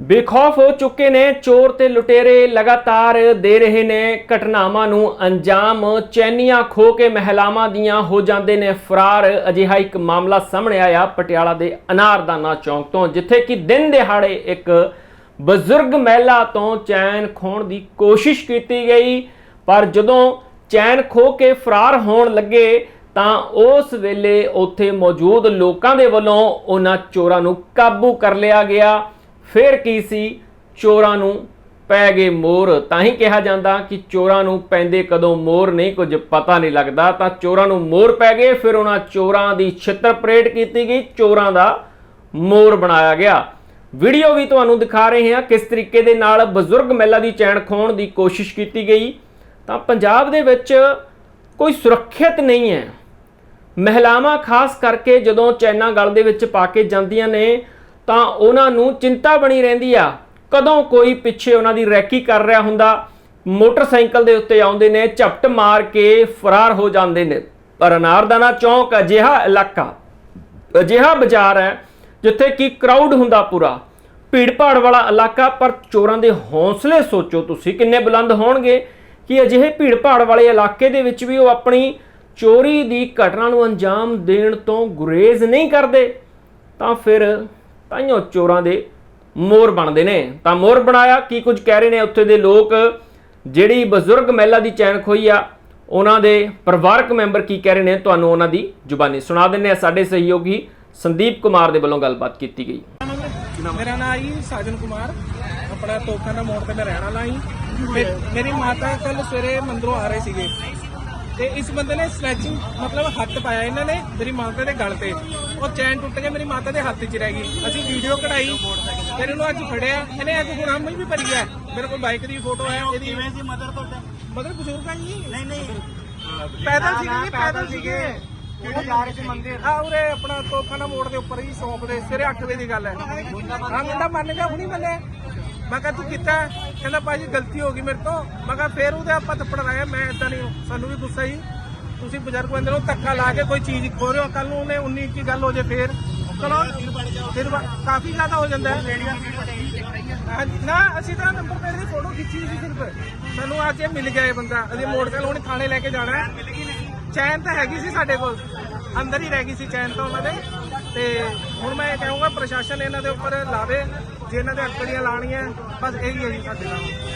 ਬੇਖੌਫ ਹੋ ਚੁੱਕੇ ਨੇ, ਚੋਰ ਤੇ ਲੁਟੇਰੇ ਲਗਾਤਾਰ ਦੇ ਰਹੇ ਨੇ। ਘਟਨਾਵਾਂ ਨੂੰ ਅੰਜਾਮ, ਚੈਨੀਆਂ ਖੋ ਕੇ ਮਹਿਲਾਵਾਂ ਦੀਆਂ ਹੋ ਜਾਂਦੇ ਨੇ ਫਰਾਰ। ਅਜਿਹਾ ਇੱਕ ਮਾਮਲਾ ਸਾਹਮਣੇ ਆਇਆ ਪਟਿਆਲਾ ਦੇ ਅਨਾਰਦਾਨਾ ਚੌਂਕ ਤੋਂ, ਜਿੱਥੇ ਕਿ ਦਿਨ ਦਿਹਾੜੇ ਇੱਕ ਬਜ਼ੁਰਗ ਮਹਿਲਾ ਤੋਂ ਚੈਨ ਖੋਣ ਦੀ ਕੋਸ਼ਿਸ਼ ਕੀਤੀ ਗਈ। ਪਰ ਜਦੋਂ ਚੈਨ ਖੋ ਕੇ ਫਰਾਰ ਹੋਣ ਲੱਗੇ, ਤਾਂ ਉਸ ਵੇਲੇ ਉੱਥੇ ਮੌਜੂਦ ਲੋਕਾਂ ਦੇ ਵੱਲੋਂ ਉਹਨਾਂ ਚੋਰਾਂ ਨੂੰ ਕਾਬੂ ਕਰ ਲਿਆ ਗਿਆ। ਫਿਰ ਕੀ ਸੀ? ਚੋਰਾਂ ਨੂੰ ਪੈ ਗਏ ਮੋਰ। ਤਾਂ ਹੀ ਕਿਹਾ ਜਾਂਦਾ ਕਿ ਚੋਰਾਂ ਨੂੰ ਪੈਂਦੇ ਕਦੋਂ ਮੋਰ ਨਹੀਂ, ਕੁਝ ਪਤਾ ਨਹੀਂ ਲੱਗਦਾ। ਤਾਂ ਚੋਰਾਂ ਨੂੰ ਮੋਰ ਪੈ ਗਏ, ਫਿਰ ਉਹਨਾਂ ਚੋਰਾਂ ਦੀ ਛਿੱਤਰ ਪਰੇਡ ਕੀਤੀ ਗਈ। ਚੋਰਾਂ ਦਾ ਮੋਰ ਬਣਾਇਆ ਗਿਆ। ਵੀਡੀਓ ਵੀ ਤੁਹਾਨੂੰ ਦਿਖਾ ਰਹੇ ਹਾਂ ਕਿਸ ਤਰੀਕੇ ਦੇ ਨਾਲ ਬਜ਼ੁਰਗ ਮਹਿਲਾ ਦੀ ਚੈਨ ਖੋਣ ਦੀ ਕੋਸ਼ਿਸ਼ ਕੀਤੀ ਗਈ। ਤਾਂ ਪੰਜਾਬ ਦੇ ਵਿੱਚ ਕੋਈ ਸੁਰੱਖਿਅਤ ਨਹੀਂ ਹੈ। ਮਹਿਲਾਵਾਂ ਖਾਸ ਕਰਕੇ ਜਦੋਂ ਚੈਨਾ ਗਲ ਦੇ ਵਿੱਚ ਪਾ ਕੇ ਜਾਂਦੀਆਂ ਨੇ ਤਾਂ ਉਹਨਾਂ ਨੂੰ ਚਿੰਤਾ ਬਣੀ ਰਹਿੰਦੀ ਆ। ਕਦੋਂ ਕੋਈ ਪਿੱਛੇ ਉਹਨਾਂ ਦੀ ਰੈਕੀ ਕਰ ਰਿਹਾ ਹੁੰਦਾ, ਮੋਟਰਸਾਈਕਲ ਦੇ ਉੱਤੇ ਆਉਂਦੇ ਨੇ, ਝਪਟ ਮਾਰ ਕੇ ਫਰਾਰ ਹੋ ਜਾਂਦੇ ਨੇ। ਪਰ ਅਨਾਰਦਾਨਾ ਚੌਂਕ ਅਜਿਹਾ ਇਲਾਕਾ, ਅਜਿਹਾ ਬਾਜ਼ਾਰ ਹੈ, ਜਿੱਥੇ ਕਿ ਕਰਾਊਡ ਹੁੰਦਾ ਪੂਰਾ। ਭੀੜ ਭਾੜ ਵਾਲਾ ਇਲਾਕਾ, ਪਰ ਚੋਰਾਂ ਦੇ ਹੌਸਲੇ ਸੋਚੋ ਤੁਸੀਂ ਕਿੰਨੇ ਬੁਲੰਦ ਹੋਣਗੇ ਕਿ ਅਜਿਹੇ ਭੀੜ ਭਾੜ ਵਾਲੇ ਇਲਾਕੇ ਦੇ ਵਿੱਚ ਵੀ ਉਹ ਆਪਣੀ ਚੋਰੀ ਦੀ ਘਟਨਾ ਨੂੰ ਅੰਜਾਮ ਦੇਣ ਤੋਂ ਗੁਰੇਜ਼ ਨਹੀਂ ਕਰਦੇ। ਤਾਂ ਫਿਰ ਤਾਈਓ ਚੋਰਾਂ ਦੇ ਮੋਰ ਬਣਦੇ ਨੇ। ਤਾਂ ਮੋਰ ਬਣਾਇਆ, ਕੀ ਕੁਝ ਕਹਿ ਰਹੇ ਨੇ ਉੱਥੇ ਦੇ ਲੋਕ? ਜਿਹੜੀ ਬਜ਼ੁਰਗ ਮਹਿਲਾ ਦੀ ਚੈਨ ਖੋਈ ਆ, ਉਹਨਾਂ ਦੇ ਪਰਿਵਾਰਕ ਮੈਂਬਰ ਕੀ ਕਹਿ ਰਹੇ ਨੇ? ਤੁਹਾਨੂੰ ਉਹਨਾਂ ਦੀ ਜ਼ੁਬਾਨੀ ਸੁਣਾ ਦਿੰਦੇ ਆ ਸਾਡੇ ਸਹਿਯੋਗੀ ਸੰਦੀਪ ਕੁਮਾਰ ਦੇ ਵੱਲੋਂ ਗੱਲਬਾਤ ਕੀਤੀ ਗਈ। ਮੇਰਾ ਨਾਮ ਜੀ ਸਾਜਨ ਕੁਮਾਰ। ਆਪਣਾ ਤੋਖਾਨਾ ਮੋੜ ਤੇ ਮੈਂ ਰਹਿਣ ਵਾਲਾ ਜੀ। ਮੇਰੀ ਮਾਤਾ ਕੱਲ ਸਵੇਰੇ ਮੰਦਰੋਂ ਆ ਰਹੇ ਸੀਗੇ। ਤੇ ਇਸ ਬੰਦੇ ਨੇ ਸਨੈਚਿੰਗ ਮਤਲਬ ਹੱਥ ਪਾਇਆ। ਇਹਨਾਂ ਨੇ ਮੇਰੀ ਮਾਤਾ ਦੇ ਗਲ ਤੇ। ਉਹ ਚੈਨ ਟੁੱਟ ਕੇ ਮੇਰੀ ਮਾਤਾ ਦੇ ਹੱਥ 'ਚ ਰਹਿ ਗਈ। ਅਸੀਂ ਵੀਡੀਓ ਕਢਾਈ। ਫਿਰ ਇਹਨੂੰ ਅੱਜ ਫੜਿਆ। ਇਹਨੇ ਅੱਜ ਗੁਨਾਮੀ ਵੀ ਭਰੀ ਹੈ ਮੇਰੇ ਕੋਲ ਬਾਈਕ ਦੀ ਫੋਟੋ ਹੈ ਇਹਦੀ ਕਿਵੇਂ ਸੀ ਮਦਰ ਤੁਹਾਡਾ? ਮਤਲਬ ਬਜ਼ੁਰਗ ਆ ਜੀ ਨਹੀਂ ਨਹੀਂ। ਪੈਦਲ ਸੀਗੇ ਜੀ ਪੈਦਲ ਸੀਗੇ। ਕਿਹੜੇ ਜਾ ਰਹੇ ਸੀ ਮੰਦਿਰ? ਆ ਉਰੇ ਆਪਣਾ ਤੋਖਾਨਾ ਮੋੜ ਦੇ ਉੱਪਰ ਹੀ ਸ਼ੌਪ ਦੇ। ਸਵੇਰੇ 8 ਵਜੇ ਦੀ ਗੱਲ ਹੈ। ਹਾਂ ਮੁੰਡਾ ਮੰਨ ਗਿਆ ਹੁਣੀ ਮੰਨੇ ਮੈਂ ਕਿਹਾ, ਤੂੰ ਕੀਤਾ ਕਹਿੰਦਾ ਭਾਜੀ ਗਲਤੀ ਹੋ ਗਈ ਮੇਰੇ ਤੋਂ। ਮੈਂ ਕਿਹਾ, ਫੇਰ ਉਹਦੇ ਆਪਾਂ ਥੱਪੜ ਲਾਇਆ, ਮੈਂ ਇਦਾਂ ਨਹੀਂ, ਸਾਨੂੰ ਵੀ ਗੁੱਸਾ ਹੀ ਤੁਸੀਂ ਬਜ਼ੁਰਗ ਬੰਦੇ ਨੂੰ ਧੱਕਾ ਲਾ ਕੇ ਕੋਈ ਚੀਜ਼ ਖੋ ਰਹੇ ਹੋ ਕੱਲ ਨੂੰ ਉਹਨੇ 19 ਕੀ ਗੱਲ ਹੋ ਜੇ ਫੇਰ। ਚਲੋ, ਫਿਰ ਕਾਫੀ ਜ਼ਿਆਦਾ ਹੋ ਜਾਂਦਾ ਹੈ। ਨਾ, ਅਸੀਂ ਤਾਂ ਨੰਬਰ ਪਲੇਟ ਦੀ ਫੋਟੋ ਖਿੱਚੀ ਸੀ ਸਿਰਫ। ਮੈਨੂੰ ਅੱਜ ਇਹ ਮਿਲ ਗਿਆ ਇਹ ਬੰਦਾ। ਅਸੀਂ ਮੋਟਰਸਾਈਕਲ ਹੁਣ ਥਾਣੇ ਲੈ ਕੇ ਜਾਣਾ ਚੈਨ ਤਾਂ ਹੈਗੀ ਸੀ ਸਾਡੇ ਕੋਲ। ਅੰਦਰ ਹੀ ਰਹਿ ਗਈ ਸੀ ਚੈਨ ਤਾਂ ਉਹਨਾਂ ਦੇ। ਤੇ ਹੁਣ ਮੈਂ ਇਹ ਕਹੂੰਗਾ ਪ੍ਰਸ਼ਾਸਨ ਇਹਨਾਂ ਦੇ ਉੱਪਰ ਲਾਵੇ, ਜੇ ਇਹਨਾਂ ਦੇ ਅੰਕੜੀਆਂ ਲਾਣੀਆਂ ਬਸ ਇਹੀ ਹੈ ਜੀ ਸਾਡੇ ਨਾਲ।